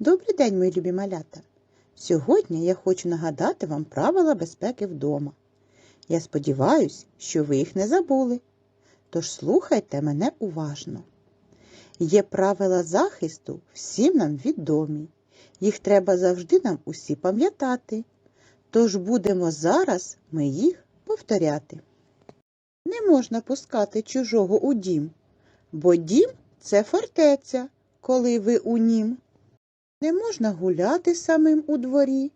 Добрий день, мої любі малята! Сьогодні я хочу нагадати вам правила безпеки вдома. Я сподіваюся, що ви їх не забули. Тож слухайте мене уважно. Є правила захисту всім нам відомі. Їх треба завжди нам усі пам'ятати. Тож будемо зараз ми їх повторяти. Не можна пускати чужого у дім, бо дім це фортеця, коли ви у нім. Не можна гуляти самим у дворі.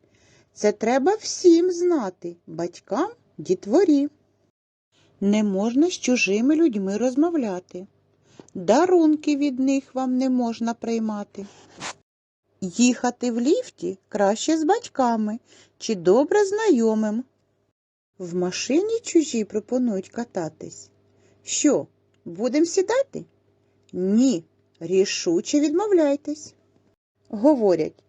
Це треба всім знати, батькам, дітворі. Не можна з чужими людьми розмовляти. Дарунки від них вам не можна приймати. Їхати в ліфті краще з батьками чи добре знайомим. В машині чужі пропонують кататись. Що, будем сідати? Ні, рішуче відмовляйтесь. Говорять,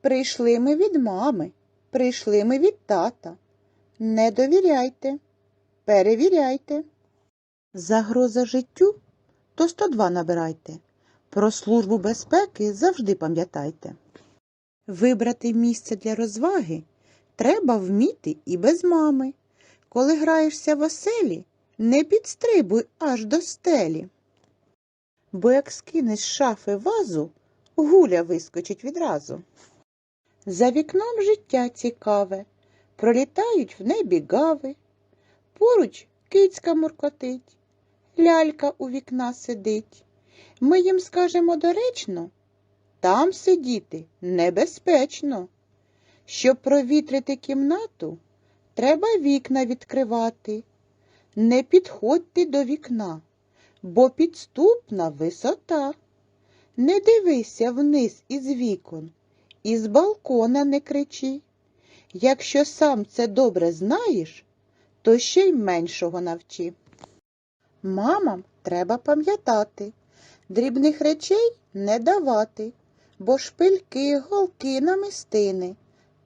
прийшли ми від мами, прийшли ми від тата. Не довіряйте, перевіряйте. Загроза життю то 102 набирайте. Про службу безпеки завжди пам'ятайте. Вибрати місце для розваги треба вміти і без мами. Коли граєшся в оселі, не підстрибуй аж до стелі. Бо як скинеш шафи вазу, гуля вискочить відразу. За вікном життя цікаве, пролітають в небі гави. Поруч кицька муркотить, лялька у вікна сидить. Ми їм скажемо доречно, там сидіти небезпечно. Щоб провітрити кімнату, треба вікна відкривати. Не підходьте до вікна, бо підступна висота. Не дивися вниз із вікон, і з балкона не кричи. Якщо сам це добре знаєш, то ще й меншого навчи. Мамам треба пам'ятати, дрібних речей не давати, бо шпильки, голки, намистини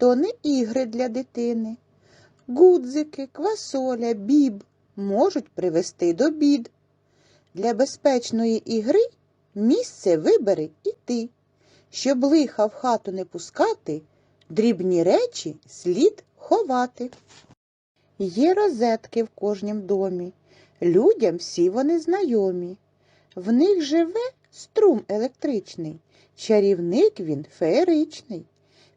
то не ігри для дитини. Гудзики, квасоля, біб можуть привести до бід. Для безпечної ігри місце вибери і ти. Щоб лиха в хату не пускати, дрібні речі слід ховати. Є розетки в кожнім домі, людям всі вони знайомі. В них живе струм електричний, чарівник він феєричний.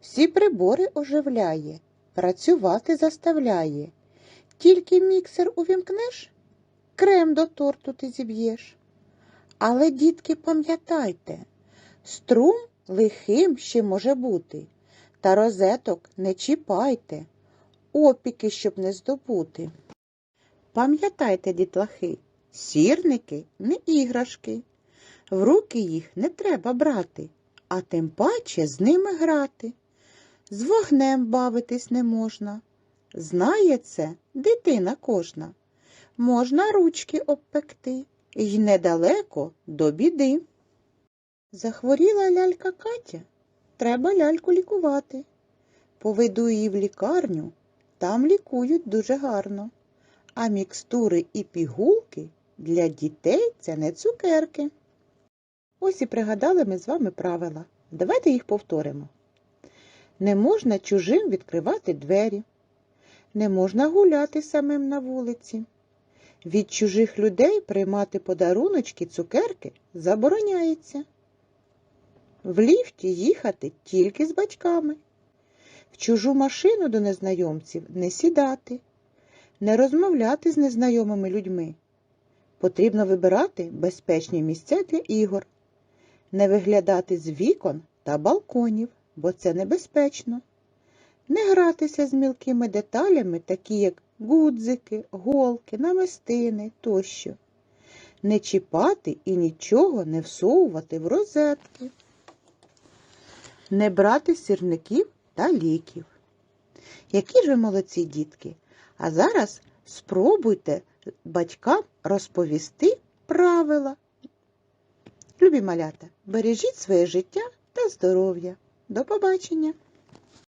Всі прибори оживляє, працювати заставляє. Тільки міксер увімкнеш, крем до торту ти зіб'єш. Але, дітки, пам'ятайте, струм лихим ще може бути, та розеток не чіпайте, опіки, щоб не здобути. Пам'ятайте, дітлахи, сірники не іграшки, в руки їх не треба брати, а тим паче з ними грати. З вогнем бавитись не можна. Знає це дитина кожна. Можна ручки обпекти й недалеко до біди. Захворіла лялька Катя, треба ляльку лікувати. Поведу її в лікарню, там лікують дуже гарно. А мікстури і пігулки для дітей це не цукерки. Ось і пригадали ми з вами правила. Давайте їх повторимо. Не можна чужим відкривати двері, не можна гуляти самим на вулиці. Від чужих людей приймати подаруночки, цукерки забороняється. В ліфті їхати тільки з батьками. В чужу машину до незнайомців не сідати, не розмовляти з незнайомими людьми. Потрібно вибирати безпечні місця для ігор, не виглядати з вікон та балконів бо це небезпечно. Не гратися з мілкими деталями, такі як гудзики, голки, намистини тощо. Не чіпати і нічого не всовувати в розетки. Не брати сірників та ліків. Які ж ви молодці дітки! А зараз спробуйте батькам розповісти правила. Любі малята, бережіть своє життя та здоров'я. До побачення!